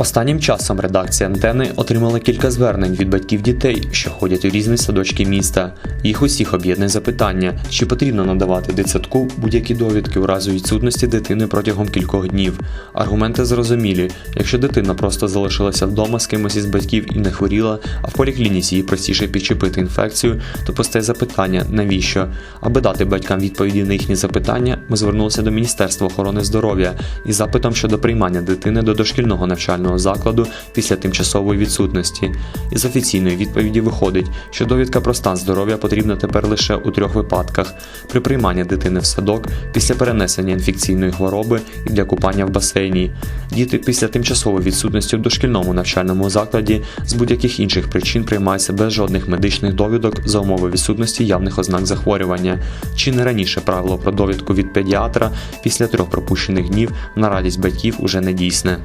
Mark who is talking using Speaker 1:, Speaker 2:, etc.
Speaker 1: Останнім часом редакція антени отримала кілька звернень від батьків дітей, що ходять у різні садочки міста. Їх усіх об'єднує запитання, чи потрібно надавати дитсадку будь-які довідки у разі відсутності дитини протягом кількох днів. Аргументи зрозумілі: якщо дитина просто залишилася вдома з кимось із батьків і не хворіла, а в поліклініці їй простіше підчепити інфекцію, то постає запитання, навіщо? Аби дати батькам відповіді на їхні запитання, ми звернулися до Міністерства охорони здоров'я із запитом щодо приймання дитини до дошкільного навчального закладу після тимчасової відсутності. Із офіційної відповіді виходить, що довідка про стан здоров'я потрібна тепер лише у трьох випадках: при прийманні дитини в садок, після перенесення інфекційної хвороби і для купання в басейні. Діти після тимчасової відсутності в дошкільному навчальному закладі з будь-яких інших причин приймаються без жодних медичних довідок за умови відсутності явних ознак захворювання. Чи не раніше правило про довідку від педіатра після трьох пропущених днів на радість батьків уже не дійсне.